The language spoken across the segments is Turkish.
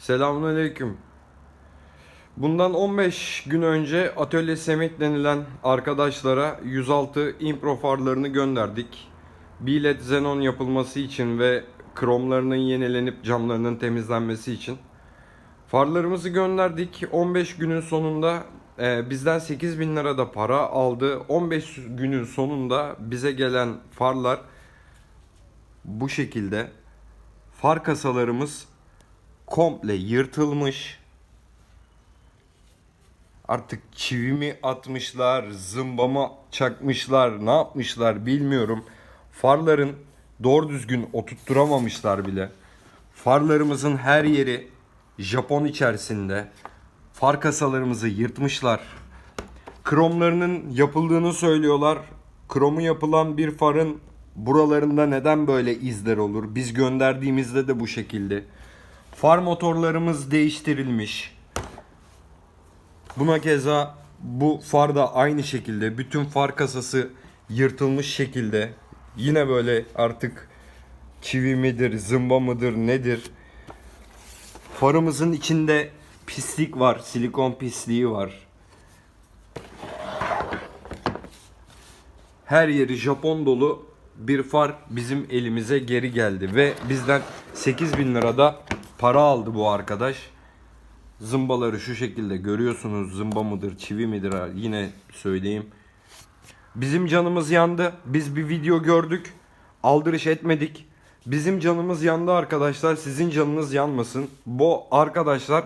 Selamünaleyküm. Bundan 15 gün önce Atölye Semit denilen arkadaşlara 106 impro farlarını gönderdik. Bilet xenon yapılması için ve kromlarının yenilenip camlarının temizlenmesi için. Farlarımızı gönderdik. 15 günün sonunda e, bizden 8 bin lira da para aldı. 15 günün sonunda bize gelen farlar bu şekilde. Far kasalarımız komple yırtılmış. Artık çivimi atmışlar, zımbama çakmışlar, ne yapmışlar bilmiyorum. Farların doğru düzgün oturtturamamışlar bile. Farlarımızın her yeri Japon içerisinde. Far kasalarımızı yırtmışlar. Kromlarının yapıldığını söylüyorlar. Kromu yapılan bir farın buralarında neden böyle izler olur? Biz gönderdiğimizde de bu şekilde. Far motorlarımız değiştirilmiş. Buna keza bu far da aynı şekilde. Bütün far kasası yırtılmış şekilde. Yine böyle artık çivi midir, zımba mıdır, nedir? Farımızın içinde pislik var, silikon pisliği var. Her yeri Japon dolu bir far bizim elimize geri geldi ve bizden 8000 lirada para aldı bu arkadaş. Zımbaları şu şekilde görüyorsunuz. Zımba mıdır, çivi midir yine söyleyeyim. Bizim canımız yandı. Biz bir video gördük. Aldırış etmedik. Bizim canımız yandı arkadaşlar. Sizin canınız yanmasın. Bu arkadaşlar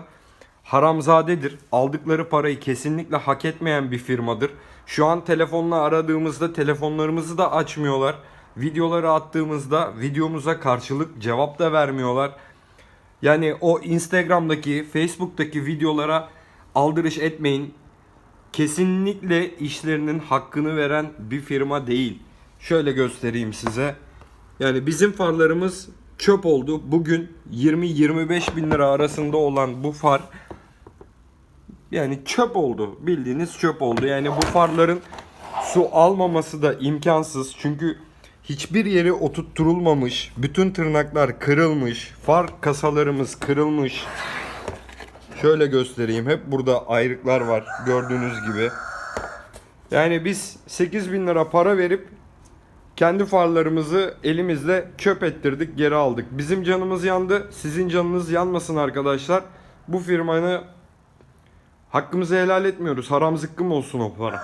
haramzadedir. Aldıkları parayı kesinlikle hak etmeyen bir firmadır. Şu an telefonla aradığımızda telefonlarımızı da açmıyorlar. Videoları attığımızda videomuza karşılık cevap da vermiyorlar. Yani o Instagram'daki, Facebook'taki videolara aldırış etmeyin. Kesinlikle işlerinin hakkını veren bir firma değil. Şöyle göstereyim size. Yani bizim farlarımız çöp oldu. Bugün 20-25 bin lira arasında olan bu far yani çöp oldu. Bildiğiniz çöp oldu. Yani bu farların su almaması da imkansız. Çünkü hiçbir yeri oturtturulmamış. Bütün tırnaklar kırılmış. Far kasalarımız kırılmış. Şöyle göstereyim. Hep burada ayrıklar var. Gördüğünüz gibi. Yani biz 8 bin lira para verip kendi farlarımızı elimizle çöp ettirdik, geri aldık. Bizim canımız yandı, sizin canınız yanmasın arkadaşlar. Bu firmanı hakkımızı helal etmiyoruz. Haram zıkkım olsun o para.